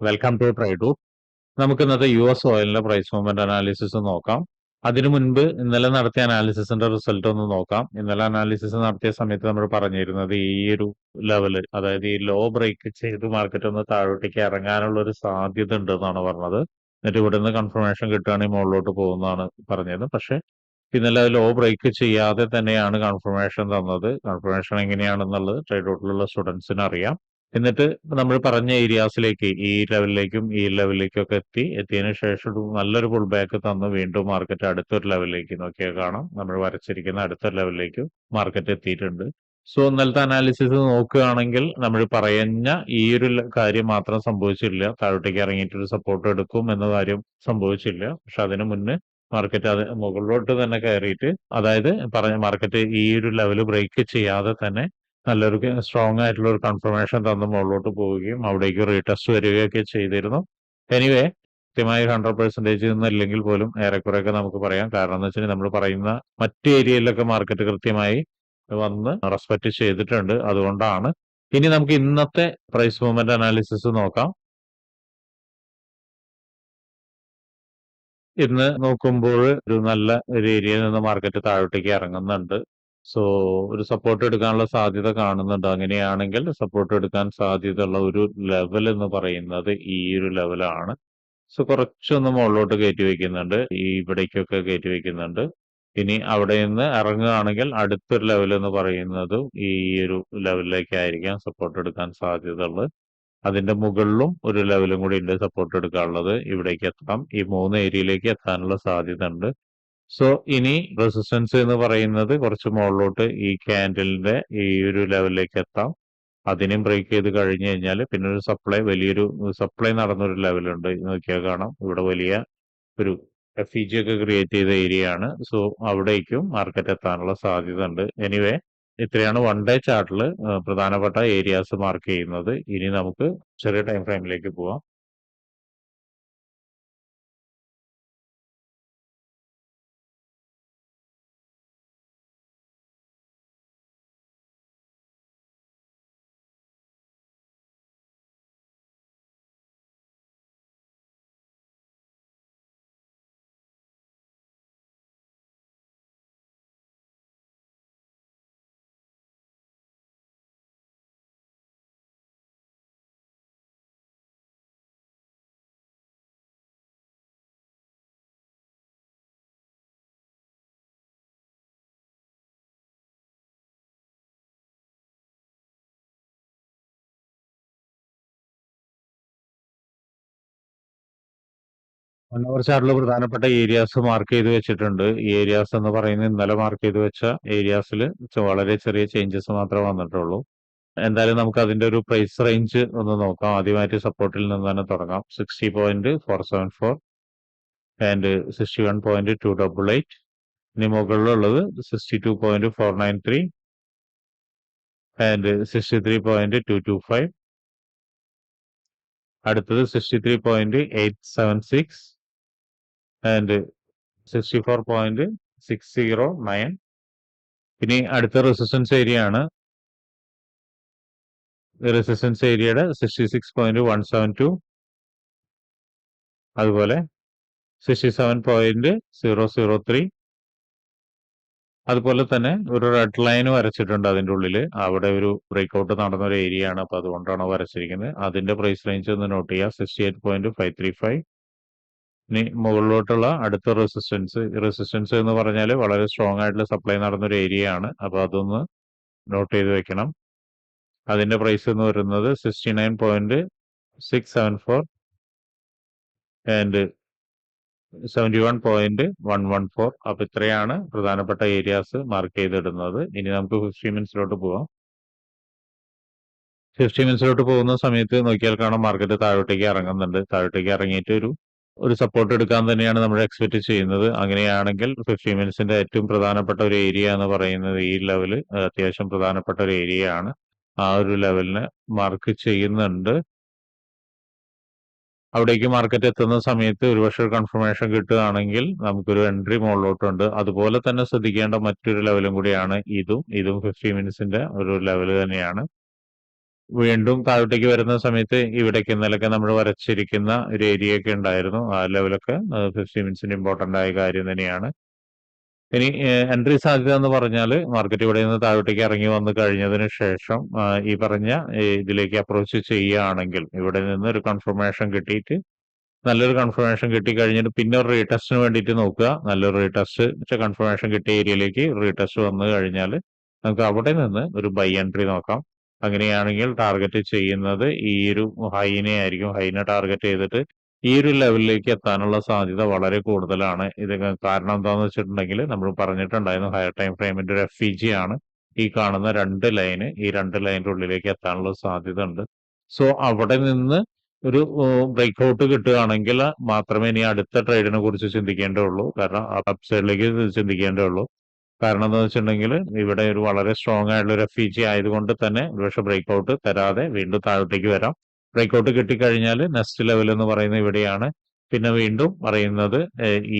Welcome to try to നമുക്ക് ഇന്നത്തെ U S ഓയിലിന്റെ പ്രൈസ് മൂവ്മെന്റ് അനാലിസിസ് നോക്കാം. അതിനു മുൻപ് ഇന്നലെ നടത്തിയ അനാലിസിസിന്റെ റിസൾട്ട് ഒന്ന് നോക്കാം. ഇന്നലെ അനാലിസിസ് നടത്തിയ സമയത്ത് നമ്മൾ പറഞ്ഞിരുന്നത് ഈ ഒരു ലെവൽ അതായത് ഈ ലോ ബ്രേക്ക് ചെയ്ത് മാർക്കറ്റ് ഒന്ന് താഴോട്ടേക്ക് ഇറങ്ങാനുള്ള ഒരു സാധ്യത ഉണ്ട് എന്നാണ് പറഞ്ഞത്. എന്നിട്ട് ഇവിടെ നിന്ന് കൺഫർമേഷൻ കിട്ടുകയാണെങ്കിൽ മുകളിലോട്ട് പോകുന്നതാണ് പറഞ്ഞത്. പക്ഷെ ഇന്നലെ ലോ ബ്രേക്ക് ചെയ്യാതെ തന്നെയാണ് കൺഫർമേഷൻ തന്നത്. കൺഫർമേഷൻ എങ്ങനെയാണെന്നുള്ളത് ട്രേഡ് റൂട്ടിലുള്ള സ്റ്റുഡൻസിന് അറിയാം. എന്നിട്ട് നമ്മൾ പറഞ്ഞ ഏരിയാസിലേക്ക് ഈ ലെവലിലേക്കും ഈ ലെവലിലേക്കും ഒക്കെ എത്തി. എത്തിയതിനു ശേഷം നല്ലൊരു പുൾ ബാക്ക് തന്ന്. വീണ്ടും മാർക്കറ്റ് അടുത്തൊരു ലെവലിലേക്ക് നോക്കിയാൽ കാണാം. നമ്മൾ വരച്ചിരിക്കുന്ന അടുത്തൊരു ലെവലിലേക്ക് മാർക്കറ്റ് എത്തിയിട്ടുണ്ട്. സോ ഇന്നലത്തെ അനാലിസിസ് നോക്കുകയാണെങ്കിൽ നമ്മൾ പറഞ്ഞ ഈ ഒരു കാര്യം മാത്രം സംഭവിച്ചില്ല. താഴോട്ടേക്ക് ഇറങ്ങിയിട്ട് ഒരു സപ്പോർട്ട് എടുക്കും എന്ന കാര്യം സംഭവിച്ചില്ല. പക്ഷെ അതിനു മുന്നേ മാർക്കറ്റ് അത് മുകളിലോട്ട് തന്നെ കയറിയിട്ട് അതായത് പറഞ്ഞ മാർക്കറ്റ് ഈ ഒരു ലെവൽ ബ്രേക്ക് ചെയ്യാതെ തന്നെ നല്ലൊരു സ്ട്രോങ് ആയിട്ടുള്ള ഒരു കൺഫർമേഷൻ തന്ന് മുകളിലോട്ട് പോവുകയും അവിടേക്ക് റീടെസ്റ്റ് വരികയൊക്കെ ചെയ്തിരുന്നു. എനിവേ കൃത്യമായി ഹൺഡ്രഡ് പെർസെന്റേജ് ഇല്ലെങ്കിൽ പോലും ഏറെക്കുറെയൊക്കെ നമുക്ക് പറയാം. കാരണം എന്ന് വെച്ചാൽ നമ്മൾ പറയുന്ന മറ്റ് ഏരിയയിലൊക്കെ മാർക്കറ്റ് കൃത്യമായി വന്ന് റെസ്പെക്ട് ചെയ്തിട്ടുണ്ട്. അതുകൊണ്ടാണ്. ഇനി നമുക്ക് ഇന്നത്തെ പ്രൈസ് മൂവ്മെന്റ് അനാലിസിസ് നോക്കാം. ഇന്ന് നോക്കുമ്പോൾ ഒരു നല്ല ഒരു ഏരിയയിൽ നിന്ന് മാർക്കറ്റ് താഴോട്ടേക്ക് ഇറങ്ങുന്നുണ്ട്. സോ ഒരു സപ്പോർട്ട് എടുക്കാനുള്ള സാധ്യത കാണുന്നുണ്ട്. അങ്ങനെയാണെങ്കിൽ സപ്പോർട്ട് എടുക്കാൻ സാധ്യതയുള്ള ഒരു ലെവൽ എന്ന് പറയുന്നത് ഈ ഒരു ലെവലാണ് സോ കുറച്ചൊന്ന് മുകളിലോട്ട് കയറ്റി വെക്കുന്നുണ്ട്. ഈ ഇവിടേക്കൊക്കെ കയറ്റി വെക്കുന്നുണ്ട്. ഇനി അവിടെ നിന്ന് ഇറങ്ങുകയാണെങ്കിൽ അടുത്തൊരു ലെവൽ എന്ന് പറയുന്നത് ഈ ഒരു ലെവലിലേക്കായിരിക്കാം സപ്പോർട്ട് എടുക്കാൻ സാധ്യതയുള്ളത്. അതിന്റെ മുകളിലും ഒരു ലെവലും കൂടി ഉണ്ട് സപ്പോർട്ട് എടുക്കാനുള്ളത്. ഇവിടേക്ക് എത്താം ഈ മൂന്ന് ഏരിയയിലേക്ക് എത്താനുള്ള സാധ്യത ഉണ്ട് സോ ഇനി റെസിസ്റ്റൻസ് എന്ന് പറയുന്നത് കുറച്ച് മുകളിലോട്ട് ഈ ക്യാൻഡലിന്റെ ഈ ഒരു ലെവലിലേക്ക് എത്താം. അതിനെയും ബ്രേക്ക് ചെയ്ത് കഴിഞ്ഞു കഴിഞ്ഞാൽ പിന്നെ ഒരു സപ്ലൈ വലിയൊരു സപ്ലൈ നടന്നൊരു ലെവലുണ്ട് നോക്കിയാൽ കാണാം. ഇവിടെ വലിയ ഒരു എഫ് ഇ ജി ഒക്കെ ക്രിയേറ്റ് ചെയ്ത ഏരിയ ആണ്. സോ അവിടേക്കും മാർക്കറ്റ് എത്താനുള്ള സാധ്യത ഉണ്ട് എനിവേ ഇത്രയാണ് വൺ ഡേ ചാർട്ടിൽ പ്രധാനപ്പെട്ട ഏരിയാസ് മാർക്ക് ചെയ്യുന്നത്. ഇനി നമുക്ക് ചെറിയ ടൈം ഫ്രെയിമിലേക്ക് പോവാം. അവർ ചാർട്ടിൽ പ്രധാനപ്പെട്ട ഏരിയാസ് മാർക്ക് ചെയ്ത് വെച്ചിട്ടുണ്ട്. ഈ ഏരിയാസ് എന്ന് പറയുന്നത് ഇന്നലെ മാർക്ക് ചെയ്ത് വെച്ച ഏരിയാസിൽ വളരെ ചെറിയ ചേഞ്ചസ് മാത്രമേ വന്നിട്ടുള്ളൂ. എന്തായാലും നമുക്ക് അതിന്റെ ഒരു പ്രൈസ് റേഞ്ച് ഒന്ന് നോക്കാം. ആദ്യമായിട്ട് സപ്പോർട്ടിൽ നിന്ന് തന്നെ തുടങ്ങാം. Sixty point four seven four and sixty one point two double eight ഇനി മുകളിലുള്ളത് sixty two point four nine three and sixty three point two two five അടുത്തത് sixty three point eight seven six and sixty four point six zero nine ഇനി അടുത്ത resistance area ആണ്. Resistance ഏരിയയുടെ sixty six point one seven two അതുപോലെ sixty seven point zero zero three അതുപോലെ തന്നെ ഒരു red line വരച്ചിട്ടുണ്ട് അതിന്റെ ഉള്ളിൽ അവിടെ ഒരു ബ്രേക്ക്ഔട്ട് നടന്ന ഒരു ഏരിയ ആണ്. അപ്പോൾ അതുകൊണ്ടാണ് വരച്ചിരിക്കുന്നത്. അതിന്റെ പ്രൈസ് റേഞ്ച് ഒന്ന് നോട്ട് ചെയ്യുക. Sixty eight point five three five ഇനി മുകളിലോട്ടുള്ള അടുത്ത റെസിസ്റ്റൻസ് റെസിസ്റ്റൻസ് എന്ന് പറഞ്ഞാൽ വളരെ സ്ട്രോങ് ആയിട്ടുള്ള സപ്ലൈ നടന്ന ഒരു ഏരിയ ആണ്. അപ്പൊ അതൊന്ന് നോട്ട് ചെയ്ത് വെക്കണം. അതിന്റെ പ്രൈസ് എന്ന് പറയുന്നത് sixty nine point six seven four and seventy one point one one four അപ്പൊ ഇത്രയാണ് പ്രധാനപ്പെട്ട ഏരിയാസ് മാർക്ക് ചെയ്തിടുന്നത്. ഇനി നമുക്ക് ഫിഫ്റ്റി മിനിറ്റ്സിലോട്ട് പോവാം. ഫിഫ്റ്റി മിനിറ്റ്സിലോട്ട് പോകുന്ന സമയത്ത് നോക്കിയാൽ കാണാം മാർക്കറ്റ് താഴോട്ടേക്ക് ഇറങ്ങുന്നുണ്ട്. താഴോട്ടേക്ക് ഇറങ്ങിയിട്ട് ഒരു ഒരു സപ്പോർട്ട് എടുക്കാൻ തന്നെയാണ് നമ്മൾ എക്സ്പെക്ട് ചെയ്യുന്നത്. അങ്ങനെയാണെങ്കിൽ ഫിഫ്റ്റി മിനിറ്റ്സിന്റെ ഏറ്റവും പ്രധാനപ്പെട്ട ഒരു ഏരിയ എന്ന് പറയുന്നത് ഈ ലെവൽ അത്യാവശ്യം പ്രധാനപ്പെട്ട ഒരു ഏരിയ ആണ്. ആ ഒരു ലെവലിന് മാർക്ക് ചെയ്യുന്നുണ്ട്. അവിടേക്ക് മാർക്കറ്റ് എത്തുന്ന സമയത്ത് ഒരുപക്ഷെ ഒരു കൺഫർമേഷൻ കിട്ടുകയാണെങ്കിൽ നമുക്കൊരു എൻട്രി മുകളിലോട്ടുണ്ട്. അതുപോലെ തന്നെ ശ്രദ്ധിക്കേണ്ട മറ്റൊരു ലെവലും കൂടിയാണ് ഇതും. ഇതും ഫിഫ്റ്റി മിനിറ്റ്സിന്റെ ഒരു ലെവൽ തന്നെയാണ്. വീണ്ടും താഴോട്ടേക്ക് വരുന്ന സമയത്ത് ഇവിടേക്ക് ഇന്നലൊക്കെ നമ്മൾ വരച്ചിരിക്കുന്ന ഒരു ഏരിയ ഒക്കെ ഉണ്ടായിരുന്നു. ആ ലെവലൊക്കെ ഫിഫ്റ്റി മിനിറ്റ്സിന് ഇമ്പോർട്ടന്റ് ആയ കാര്യം തന്നെയാണ്. ഇനി എൻട്രി സാധ്യത എന്ന് പറഞ്ഞാൽ മാർക്കറ്റ് ഇവിടെ നിന്ന് താഴോട്ടേക്ക് ഇറങ്ങി വന്നു കഴിഞ്ഞതിന് ശേഷം ഈ പറഞ്ഞ ഇതിലേക്ക് അപ്രോച്ച് ചെയ്യുകയാണെങ്കിൽ ഇവിടെ നിന്ന് ഒരു കൺഫർമേഷൻ കിട്ടിയിട്ട് നല്ലൊരു കൺഫർമേഷൻ കിട്ടി കഴിഞ്ഞിട്ട് പിന്നെ ഒരു റീടെസ്റ്റിന് വേണ്ടിയിട്ട് നോക്കുക. നല്ലൊരു റീടെസ്റ്റ് കൺഫർമേഷൻ കിട്ടിയ ഏരിയയിലേക്ക് റീടെസ്റ്റ് വന്നു കഴിഞ്ഞാൽ നമുക്ക് അവിടെ നിന്ന് ഒരു ബൈ എൻട്രി നോക്കാം. അങ്ങനെയാണെങ്കിൽ ടാർഗറ്റ് ചെയ്യുന്നത് ഈ ഒരു ഹൈനെ ആയിരിക്കും ഹൈനെ ടാർഗറ്റ് ചെയ്തിട്ട് ഈ ഒരു ലെവലിലേക്ക് എത്താനുള്ള സാധ്യത വളരെ കൂടുതലാണ്. ഇത് കാരണം എന്താണെന്ന് വെച്ചിട്ടുണ്ടെങ്കിൽ നമ്മൾ പറഞ്ഞിട്ടുണ്ടായിരുന്നു ഹയർ ടൈം ഫ്രെയിമിന്റെ ഒരു എഫ് ഇ ജി ആണ്. ഈ കാണുന്ന രണ്ട് ലൈന് ഈ രണ്ട് ലൈനിന്റെ ഉള്ളിലേക്ക് എത്താനുള്ള സാധ്യത ഉണ്ട്. സോ അവിടെ നിന്ന് ഒരു ബ്രേക്ക് ഔട്ട് കിട്ടുകയാണെങ്കിൽ മാത്രമേ ഇനി അടുത്ത ട്രേഡിനെ കുറിച്ച് ചിന്തിക്കേണ്ടതുള്ളൂ കാരണം അപ്സൈഡിലേക്ക് ചിന്തിക്കേണ്ടതുള്ളൂ കാരണം എന്താ വെച്ചിട്ടുണ്ടെങ്കിൽ ഇവിടെ ഒരു വളരെ സ്ട്രോങ് ആയിട്ടുള്ള ഒരു എഫ് ഇ ജി ആയതുകൊണ്ട് തന്നെ ഒരുപക്ഷെ ബ്രേക്ക് ഔട്ട് തരാതെ വീണ്ടും താഴോട്ടേക്ക് വരാം. ബ്രേക്ക് ഔട്ട് കിട്ടിക്കഴിഞ്ഞാൽ നെക്സ്റ്റ് ലെവൽ എന്ന് പറയുന്നത് ഇവിടെയാണ്. പിന്നെ വീണ്ടും പറയുന്നത്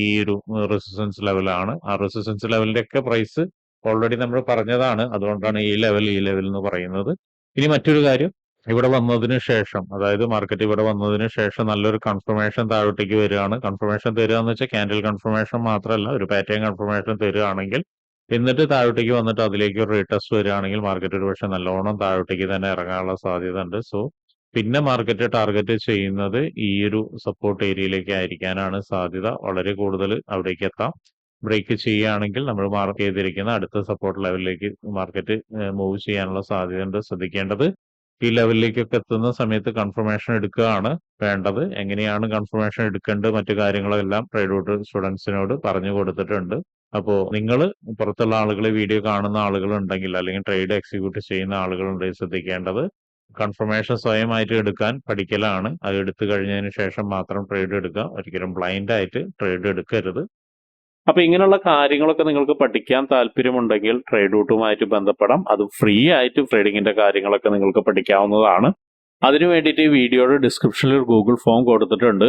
ഈ ഒരു റെസിസ്റ്റൻസ് ലെവലാണ് ആ റെസിസ്റ്റൻസ് ലെവലിന്റെ ഒക്കെ പ്രൈസ് ഓൾറെഡി നമ്മൾ പറഞ്ഞതാണ്. അതുകൊണ്ടാണ് ഈ ലെവൽ ഈ ലെവൽ എന്ന് പറയുന്നത്. ഇനി മറ്റൊരു കാര്യം ഇവിടെ വന്നതിന് ശേഷം അതായത് മാർക്കറ്റ് ഇവിടെ വന്നതിന് ശേഷം നല്ലൊരു കൺഫർമേഷൻ താഴോട്ടേക്ക് വരികയാണ്. കൺഫർമേഷൻ തരിക എന്ന് വെച്ചാൽ ക്യാൻഡിൽ കൺഫർമേഷൻ മാത്രമല്ല ഒരു പാറ്റേൺ കൺഫർമേഷൻ തരികയാണെങ്കിൽ എന്നിട്ട് താഴോട്ടേക്ക് വന്നിട്ട് അതിലേക്ക് ഒരു റീടെസ്റ്റ് വരികയാണെങ്കിൽ മാർക്കറ്റ് ഒരു പക്ഷേ നല്ലോണം താഴോട്ടേക്ക് തന്നെ ഇറങ്ങാനുള്ള സാധ്യത ഉണ്ട്. സോ പിന്നെ മാർക്കറ്റ് ടാർഗറ്റ് ചെയ്യുന്നത് ഈ ഒരു സപ്പോർട്ട് ഏരിയയിലേക്ക് ആയിരിക്കാനാണ് സാധ്യത. വളരെ കൂടുതൽ അവിടേക്ക് എത്താം. ബ്രേക്ക് ചെയ്യുകയാണെങ്കിൽ നമ്മൾ മാർക്ക് ചെയ്തിരിക്കുന്ന അടുത്ത സപ്പോർട്ട് ലെവലിലേക്ക് മാർക്കറ്റ് മൂവ് ചെയ്യാനുള്ള സാധ്യതയുണ്ട് ശ്രദ്ധിക്കേണ്ടത് ഈ ലെവലിലേക്കൊക്കെ എത്തുന്ന സമയത്ത് കൺഫർമേഷൻ എടുക്കുകയാണ് വേണ്ടത്. എങ്ങനെയാണ് കൺഫർമേഷൻ എടുക്കേണ്ടത്? മറ്റു കാര്യങ്ങളെല്ലാം ട്രേഡ് ഔട്ട് സ്റ്റുഡൻസിനോട് പറഞ്ഞു കൊടുത്തിട്ടുണ്ട്. അപ്പോൾ നിങ്ങൾ പുറത്തുള്ള ആളുകളെ വീഡിയോ കാണുന്ന ആളുകൾ ഉണ്ടെങ്കിൽ അല്ലെങ്കിൽ ട്രേഡ് എക്സിക്യൂട്ട് ചെയ്യുന്ന ആളുകളുണ്ടെങ്കിൽ ശ്രദ്ധിക്കേണ്ടത് കൺഫർമേഷൻ സ്വയമായിട്ട് എടുക്കാൻ പഠിക്കലാണ്. അത് എടുത്തു കഴിഞ്ഞതിന് ശേഷം മാത്രം ട്രേഡ് എടുക്കുക. ഒരിക്കലും ബ്ലൈൻഡ് ആയിട്ട് ട്രേഡ് എടുക്കരുത്. അപ്പൊ ഇങ്ങനെയുള്ള കാര്യങ്ങളൊക്കെ നിങ്ങൾക്ക് പഠിക്കാൻ താല്പര്യമുണ്ടെങ്കിൽ ട്രേഡ് റൂട്ടുമായിട്ട് ബന്ധപ്പെടാം. അത് ഫ്രീ ആയിട്ട് ട്രേഡിങ്ങിന്റെ കാര്യങ്ങളൊക്കെ നിങ്ങൾക്ക് പഠിക്കാവുന്നതാണ്. അതിനു വേണ്ടിയിട്ട് ഈ വീഡിയോയുടെ ഡിസ്ക്രിപ്ഷനിൽ ഒരു ഗൂഗിൾ ഫോം കൊടുത്തിട്ടുണ്ട്.